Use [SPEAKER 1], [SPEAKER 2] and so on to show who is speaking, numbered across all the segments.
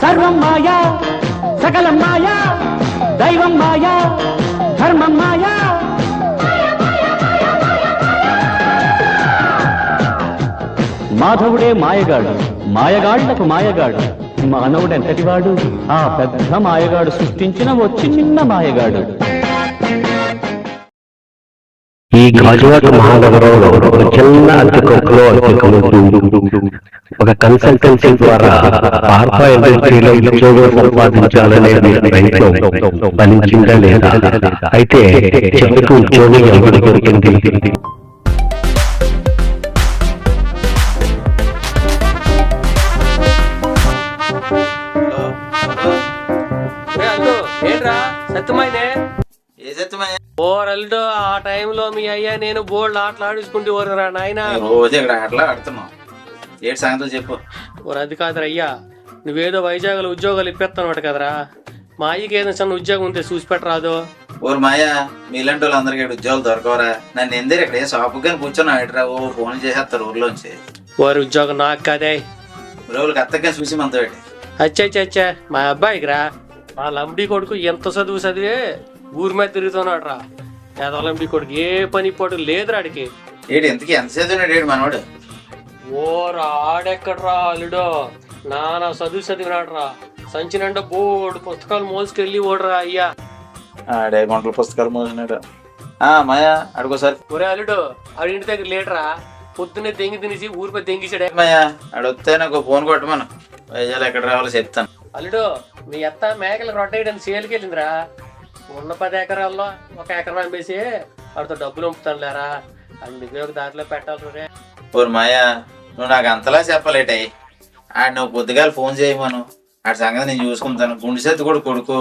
[SPEAKER 1] సర్వం మాయా సకలం మాయా దైవం మాయా ధర్మం మాయా. మాధవుడే మాయగాడు మాయగాళ్ళకు మాయగాడు మానవుడు ఎంతటివాడు? ఆ పెద్ద మాయగాడు సృష్టించిన ఓ చిన్న మాయగాడు.
[SPEAKER 2] ఈ గాజువాక మహానగరంలో ఒక చిన్న అద్దెకొక్కలో అద్దెకముంటూ ఒక కన్సల్టెన్సీ ద్వారా ఇండస్ట్రీలో ఉద్యోగం ప్రయత్నం ఫలించిందా లేదా? అయితే చివరికి ఉద్యోగం ఎవరికి దొరికింది?
[SPEAKER 3] ఓ ఆ టైంలో మీ అయ్యా నేను బోల్డ్ ఆటలు ఆడించుకుంటూ ఊరురా నాయన?
[SPEAKER 4] రోజు ఇక్కడ ఆటలా ఆడుతున్నాం. ఏడు సంగతులు చెప్పు.
[SPEAKER 3] ఓరు అది కాదురా అయ్యా. నువ్వేదో వైజాగ్లో ఉద్యోగాలు ఇప్పిస్తానమాట కదరా. మా అయ్యకి ఏదైనా చిన్న ఉద్యోగం ఉంటే చూసి పెట్టరాదు.
[SPEAKER 4] ఓరు మాయా మీలాంటి వాళ్ళందరికీ ఇక్కడ ఉద్యోగాలు దొరకవరా. నన్ను ఎందరు ఇక్కడ ఏ షాపు కానీ కూర్చొని ఆడరా ఓ ఫోన్ చేసేస్తారు ఊర్లోంచి.
[SPEAKER 3] ఓరి ఉద్యోగం నాకు కాదే.
[SPEAKER 4] రోజులకి అత్తగా చూసి మనతో
[SPEAKER 3] అచ్చా అచ్చా అచ్చా. మా అబ్బాయికి రా మా లంబడి కొడుకు ఎంత చదువు చదివే ఊరి మీద తిరుగుతున్నాడు రా లంబడి కొడుకు ఏ పని పోటు లేదురా ఆడికి.
[SPEAKER 4] ఏడు ఎంతకి ఎంత చదివినాడు ఏడు మనవాడు
[SPEAKER 3] ఓరా ఆడెక్కడ్రా అల్లుడో? నానా చదువు చదివినాడు రా సంచి నిండా బోర్డు పుస్తకాలు మోసుకెళ్ళి ఓడరా అయ్యా.
[SPEAKER 4] ఆడే గుంటల పుస్తకాలు మోసినాడు. ఆ మాయా అడుకోసారి
[SPEAKER 3] ఒరే అల్లుడు ఆడి ఇంటి దగ్గర లేటరా. పొద్దున్నే దెంగి తినేసి ఊరిపై దెంగిసాడే
[SPEAKER 4] మాయా ఆడొస్తే నాకు ఫోన్ కొట్టమను. వైజాగ్ ఎక్కడ రావాలో చెప్తాను.
[SPEAKER 3] అల్లుడు మీ అత్త మేకలు రొట్టేయడానికి సేల్కి వెళ్ళిందిరా. ఉన్న పది ఎకరాల్లో ఒక ఎకరం అమ్మేసి వాడితో డబ్బులు పంపుతాను లేరా అది నువ్వే ఒక దాంట్లో పెట్టాలి రే
[SPEAKER 4] ఓరు మాయా నువ్వు నాకు అంతలా చెప్పలేటయ్యి ఆడు నువ్వు పొద్దుగాల ఫోన్ చేయమను ఆడి సంగతి నేను చూసుకుంటాను. గుండెసెత్తు కూడా కొడుకు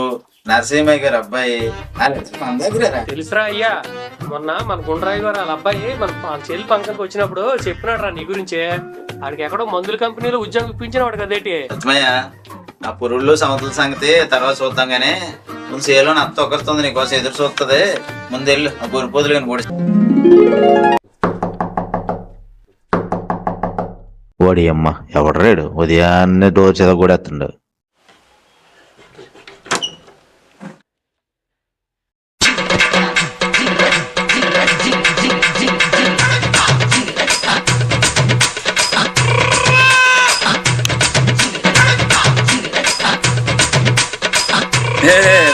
[SPEAKER 4] నరసింహయ్య గారు అబ్బాయి. మన దగ్గర.
[SPEAKER 3] తెలుసురా అయ్యా మొన్న మన గుండ్రాయి గారు వాళ్ళ అబ్బాయి మన వాళ్ళ చెల్లి ఫంక్షన్కి వచ్చినప్పుడు చెప్పినాడు రా నీ గురించే. ఆడికి ఎక్కడో మందుల కంపెనీలో ఉద్యోగం ఇప్పించినవాడు కదేటి
[SPEAKER 4] సత్యమయ్య ఆ పురుళ్ళు సమతుల సంగతి తర్వాత చూద్దాం గానీ ముందు సేలో అత్త ఒకరుతుంది నీకోసం ఎదురు చూస్తుంది ముందు వెళ్ళు. ఆ గురిపోతులు కానీ పొడి
[SPEAKER 5] వాడి అమ్మ. ఎవడరాడు ఉదయాన్నే డోర్ చెదగొడేస్తుండు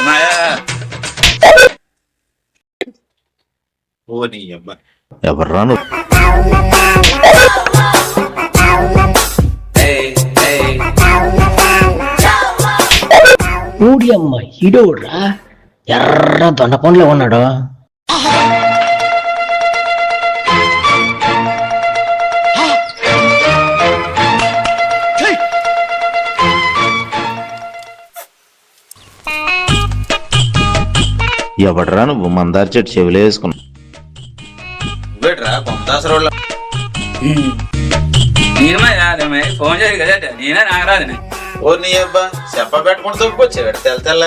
[SPEAKER 4] మాయా. ఓ
[SPEAKER 6] ఊడి అమ్మ ఇడోడ్రా ఎర్ర దొండ పండ్లో ఉన్నాడు.
[SPEAKER 5] ఎవడరా నువ్వు మందార చెట్టు చెవిలో వేసుకున్నావు
[SPEAKER 7] ఫోన్ చేయదు కదా నేనే నాగరాజుని.
[SPEAKER 4] ఓ నీ అబ్బా చెప్ప పెట్టుకుంటూ తొక్కొచ్చాడు తెల్ల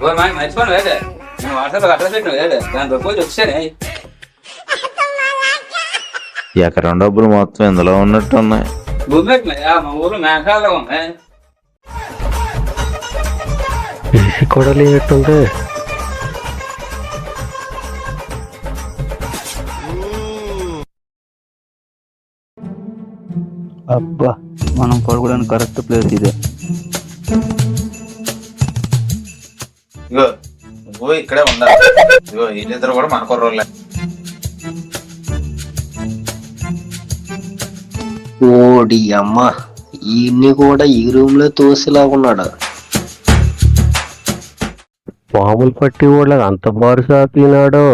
[SPEAKER 7] మా మర్చిపోను వేదే నేను వాట్సాప్ అడ్రస్ పెట్టిన వేదే దాని వచ్చానే
[SPEAKER 5] ఎకరం డబ్బులు మొత్తం ఇందులో ఉన్నట్టు ఉన్నాయి
[SPEAKER 7] భూమి పెట్టినా మా మేఘాల్లో ఉంది
[SPEAKER 2] ఇది కూడా లేనట్టుంది
[SPEAKER 8] అబ్బా. మనం పడుకోవడానికి కరెక్ట్ ప్లేస్ ఇదే.
[SPEAKER 4] ఇగో నువ్వు ఇక్కడే ఉండాలి. ఇగో వీళ్ళిద్దరు కూడా మన కుర్రోళ్ళే.
[SPEAKER 6] ఓడి అమ్మ ఈయన్ని కూడా ఈ రూమ్లో తోసిలాగున్నాడు
[SPEAKER 2] పాములు పట్టి వాళ్ళకి అంత బారు సాకినాడు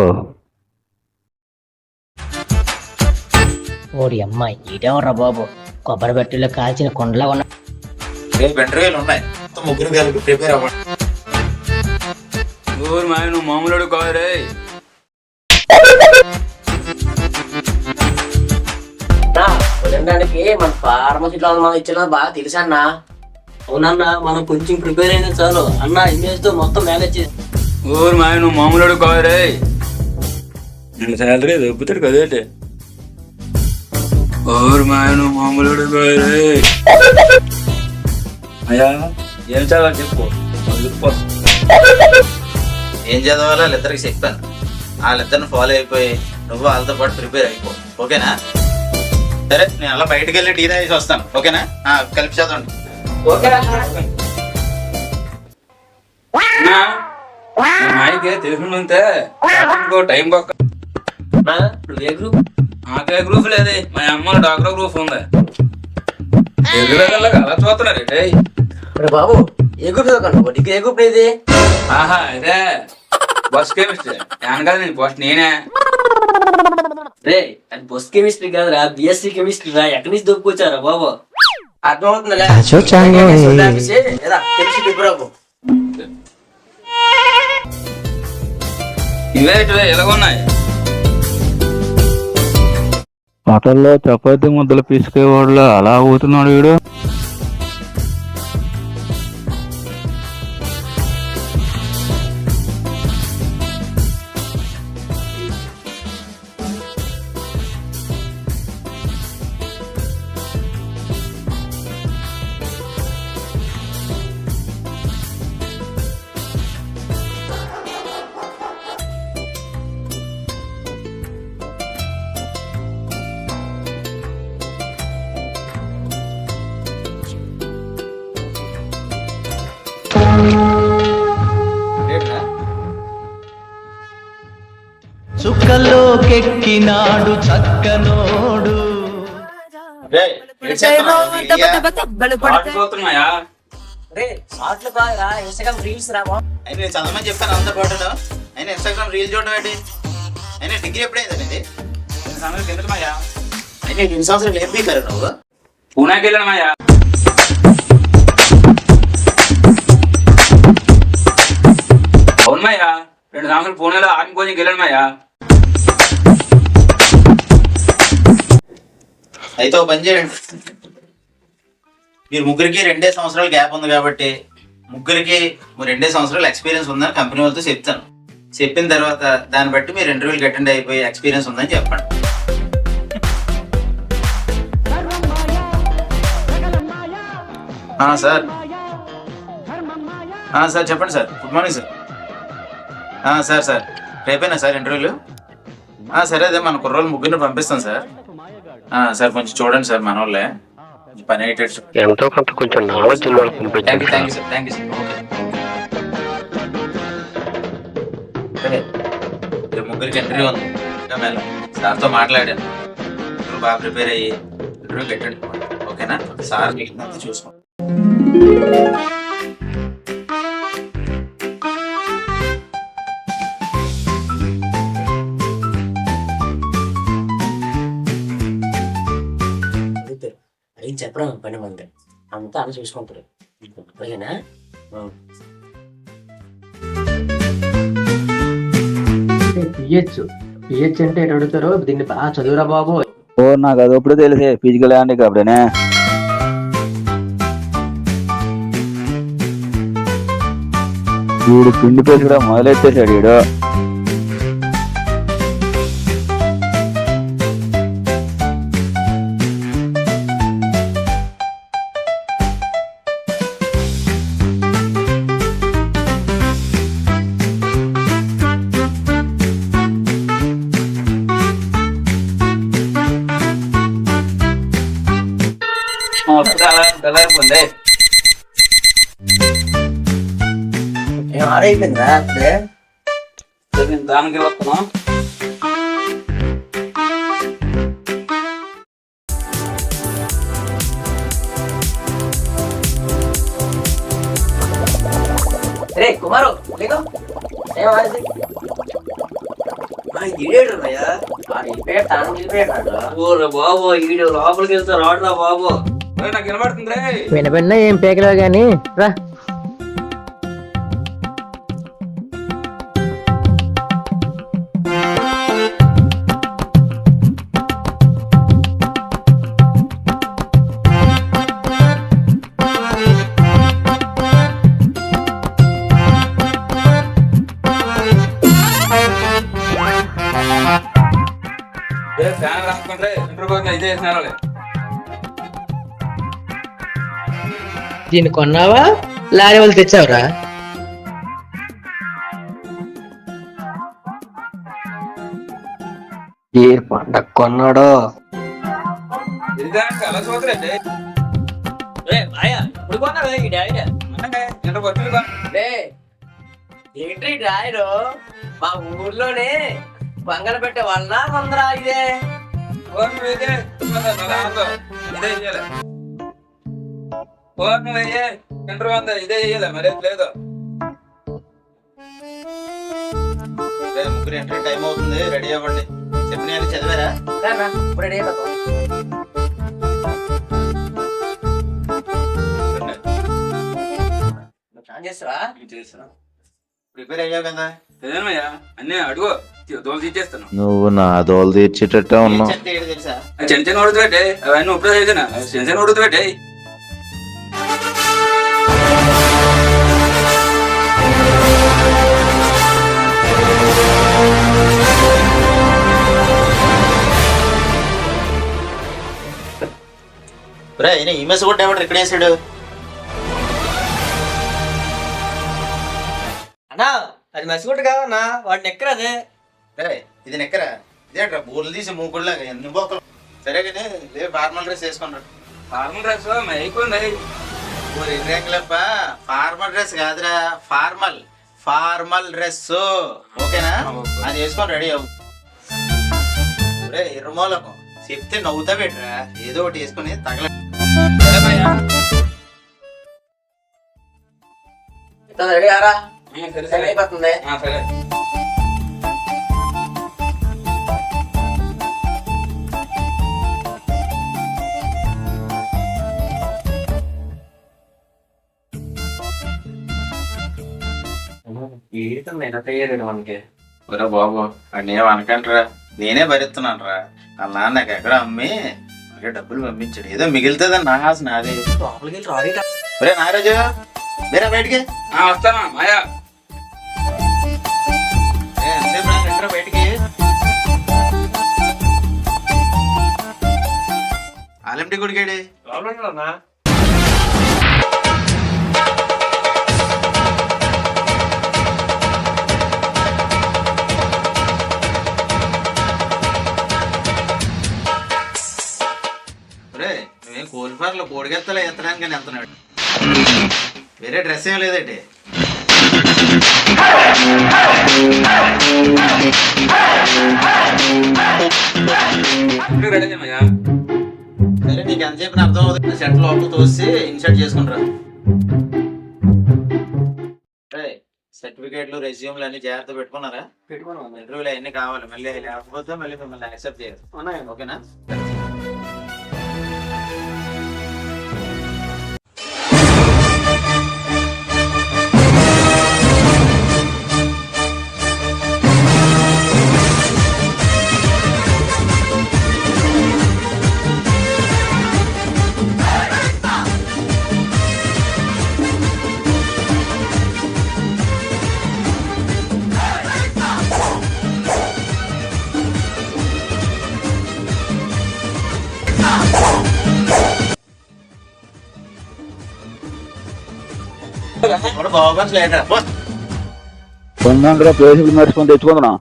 [SPEAKER 6] ఓడి అమ్మ ఇదేవర్రా బాబు? కొబ్బరి బెట్టలో కాల్చిన కొండలా ఉన్నా
[SPEAKER 4] ఇంటర్వ్యూలు ఉన్నాయి. మొత్తం ముగ్గురు కలిపి ప్రిపేర్ అవ్వండి.
[SPEAKER 7] ఊరు మా నువ్వు మామూలుడు కాదురే.
[SPEAKER 6] తినడానికి మన ఫార్మసీలో మనం ఇచ్చిన బాగా తెలుసా అన్న. అవునన్నా మనం కొంచెం ప్రిపేర్ అయినా చాలు. అన్న ఇమేజ్తో మొత్తం మేనేజ్ చేసి
[SPEAKER 7] ఊరు మా నువ్వు మామూలుడు కాదురే. నేను శాలరీ దొబ్బుతాడు కదేటి ఊరు మా నువ్వు మామూలుడు అయ్యా ఏం చదవాలి చెప్పు.
[SPEAKER 4] ఏం చదవాలో వాళ్ళిద్దరికి చెప్పాను. వాళ్ళిద్దరిని ఫాలో అయిపోయి నువ్వు వాళ్ళతో పాటు ప్రిపేర్ అయిపో. ఓకేనా? సరే నేను అలా బయటకు వెళ్ళి టీ తాగేసి వస్తాను. ఓకేనా? ఆ, కలిపి చదవండి
[SPEAKER 7] మాయకే తెలిసిందంటే టైం పక్క
[SPEAKER 6] ఏ గ్రూప్
[SPEAKER 7] నాకే గ్రూప్ లేదే. మా అమ్మ డాక్టర్ గ్రూప్ ఉంది. అలా చూస్తున్నారు
[SPEAKER 6] బాబు ఏ గ్రూప్ నీకు ఏ గ్రూప్ ఇది
[SPEAKER 7] ఆహా అదే బస్ కెమిస్ట్రీ. ఏమన్నా కదా నేను ఫస్ట్ నేనే.
[SPEAKER 6] రే అది బస్ కెమిస్ట్రీ కాదురా బిఎస్సి కెమిస్ట్రీ రా. ఎక్కడి నుంచి దొప్పుకొచ్చారా బాబు? అర్థమవుతుందిలే.
[SPEAKER 7] ఇవే ఇటువే ఎలాగున్నాయి
[SPEAKER 8] హోటల్లో చపాతీ ముద్దలు పిసికేవాళ్ళు అలా అవుతున్నాడు వీడు.
[SPEAKER 4] అయినా నేను చదవమని చెప్పాను అంత పాటలో. అయినా ఇన్స్టాగ్రామ్ రీల్ చూడడం ఏంటి? అయినా డిగ్రీ ఎప్పుడైంది
[SPEAKER 7] సంగతి ఎందుకు మాయా?
[SPEAKER 4] అయినా ఎన్ని సంవత్సరాలు ఏం పీకారు నువ్వు?
[SPEAKER 7] పూనాకి వెళ్ళాను మాయా. అవును మాయా. రెండు సంవత్సరాలు పూణేలో ఆర్మీ కోచింగ్కి వెళ్ళాను మాయా.
[SPEAKER 4] అయితే ఓ పని చేయండి. మీరు ముగ్గురికి రెండే సంవత్సరాలు గ్యాప్ ఉంది కాబట్టి ముగ్గురికి రెండే సంవత్సరాలు ఎక్స్పీరియన్స్ ఉందని కంపెనీ వాళ్ళతో చెప్తాను. చెప్పిన తర్వాత దాన్ని బట్టి మీరు ఇంటర్వ్యూకి అటెండ్ అయిపోయి ఎక్స్పీరియన్స్ ఉందని చెప్పండి. సార్. సార్ చెప్పండి sir. Good morning sir sir sir. రేపేనా sir ఇంటర్వ్యూలు? సరే అదే మన కుర్రోలు ముగ్గురిని పంపిస్తాం సార్. సార్ కొంచెం చూడండి సార్ మన వాళ్ళే పని అయ్యేటట్టు
[SPEAKER 2] ఎంతో కొంత కొంచెం నాలెడ్జ్ ఉన్న వాళ్ళకి
[SPEAKER 4] thank you thank you sir thank you sir okay సరే రేపు ముగ్గురికి ఇంటర్వ్యూ ఉంది. ఇంకా మేడం సార్తో మాట్లాడాను. ముగ్గురు బాగా ప్రిపేర్ అయ్యి ఇంటర్వ్యూ పెట్టండి ఓకేనా సార్ మిగిలినంత చూసుకోండి.
[SPEAKER 6] చెప్పడం పని మంది అంతా అలా చూసుకుంటారు ఓకేనా పిహెచ్. పిహెచ్ అంటే ఎటు అడుగుతారు? దీన్ని బాగా చదువురా బాబు.
[SPEAKER 8] ఓ నాకు అది ఎప్పుడు తెలిసే. ఫిజికల్ హ్యాండిక్యాప్డేనే వీడు పిండి పేసి కూడా మొదలెట్టేశాడు వీడు
[SPEAKER 6] ఏం ఆరైపోయిందా అప్పుడే
[SPEAKER 7] దానికి
[SPEAKER 6] రే కుమారు బాబు ఈడు లోపలికి వెళ్తే రాడురా బాబు.
[SPEAKER 7] ఒరేయ్, నాకు వినబడుతుంది రే.
[SPEAKER 6] వినబడినా ఏం పేకలేవు గాని? రా. దీన్ని కొన్నావా? లారీ వాళ్ళు తెచ్చావురా. ఏ పండగ కొన్నాడో? ఏంటి డ్రాయరు మా ఊర్లోనే బంగారు పెట్టే వాళ్ళ కొందరా ఇదే.
[SPEAKER 7] సెంటర్ వంద ఇదే మరేం లేదు.
[SPEAKER 4] రే, ముగ్గురు ఎంట్రీ టైం అవుతుంది రెడీ అవ్వండి. చెప్పిన చదివారా?
[SPEAKER 6] రెడీ అయిపోతాం.
[SPEAKER 5] నువ్వు నా దోలు తీర్చేటట్టే ఉన్నావు.
[SPEAKER 4] చెత్త ఏడు తెలుసా?
[SPEAKER 7] చిన్న చిన్న ఉడత పెట్టే అవన్నీ ఇప్పుడు చేసాను. చిన్న చిన్న ఉడత
[SPEAKER 4] రే ఈయన ఈ మెస్ కూడా ఎవరు ఇక్కడ వేసాడు
[SPEAKER 6] అన్నా అది మసిగుట్టు కాదన్నా వాడిని ఎక్కడ అదే.
[SPEAKER 4] రే ఇది నెక్కరా. ఇదేట్రా బూర్లు తీసి మూకుడులాగా ఎన్ని బొక్కలు సరే కానీ ఫార్మల్ డ్రెస్ వేసుకున్నాడు.
[SPEAKER 7] ఫార్మల్ డ్రెస్ మైకుంది
[SPEAKER 4] ఊరి రేకులప్ప ఫార్మల్ డ్రెస్ కాదురా ఫార్మల్. Formal dress. ఓకేనా? అది వేసుకొని రెడీ అవ్వు. రే ఇరుమూలకం చెప్తే నవ్వుతా పెట్టరా? ఏదో ఒకటి వేసుకొని తగల
[SPEAKER 6] రెడీ ఆరా
[SPEAKER 7] సరే సరే.
[SPEAKER 6] మనకి?
[SPEAKER 4] ఒరే బాబు అన్నీ అనకంటరా నేనే భరిస్తున్నాను రా వాళ్ళ నాన్న నాకు ఎక్కడ అమ్మి? మనకి డబ్బులు పంపించాడు. ఏదో మిగులుతుందని నా ఆశ నాది.
[SPEAKER 6] లోపలికి వెళ్ళి రారీ
[SPEAKER 4] ఒరే నాగరాజు వేరే బయటికి?
[SPEAKER 7] ఆ, వస్తానా? మాయా.
[SPEAKER 4] ఏ, ఎంతసేపు రా, రండిరా బయటికి. ఆలంటి గుడికాడి
[SPEAKER 3] లోపల
[SPEAKER 4] నువ్వేం కోల్ఫార్లో కోడిగెత్తలో ఎత్తడానికి కానీ వెళ్తున్నాడు. వేరే డ్రెస్ ఏం లేదండి. సరే నీకు ఎంత చెప్పిన అర్థం అవుతుంది? షర్ట్ లోపల తోసి ఇన్సర్ట్ చేసుకుంటారా సర్టిఫికేట్లు రెజ్యూమ్లు అన్ని జాగ్రత్త పెట్టుకున్నారా?
[SPEAKER 3] పెట్టుకున్నాం
[SPEAKER 4] ఇంటర్వ్యూలు అన్ని కావాలి. మళ్ళీ లేకపోతే మళ్ళీ మిమ్మల్ని యాక్సెప్ట్
[SPEAKER 3] ఉన్నాయి
[SPEAKER 4] ఓకేనా?
[SPEAKER 8] కొన్నాక ప్లేసులు మర్చిపోయి తెచ్చుకుంటున్నా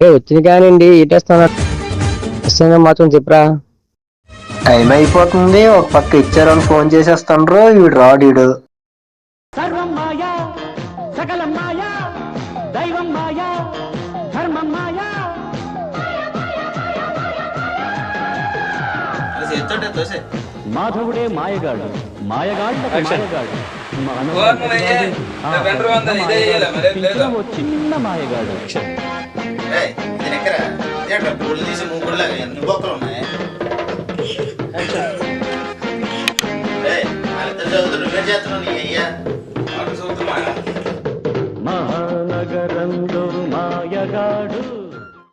[SPEAKER 6] వచ్చింది కానివ్వండి ఇటేస్తాను మాత్రం చెప్పరా టైం అయిపోతుంది ఒక పక్క ఇచ్చారని ఫోన్ చేసేస్తాను వీడు రాడీడు
[SPEAKER 1] సర్వం మాయా మాధవుడే మాయగాడు. మాయగాడు
[SPEAKER 7] లేదు.
[SPEAKER 1] ఓ చిన్న మాయగాడు.
[SPEAKER 4] ఏయ్, ఇది ఎక్కరా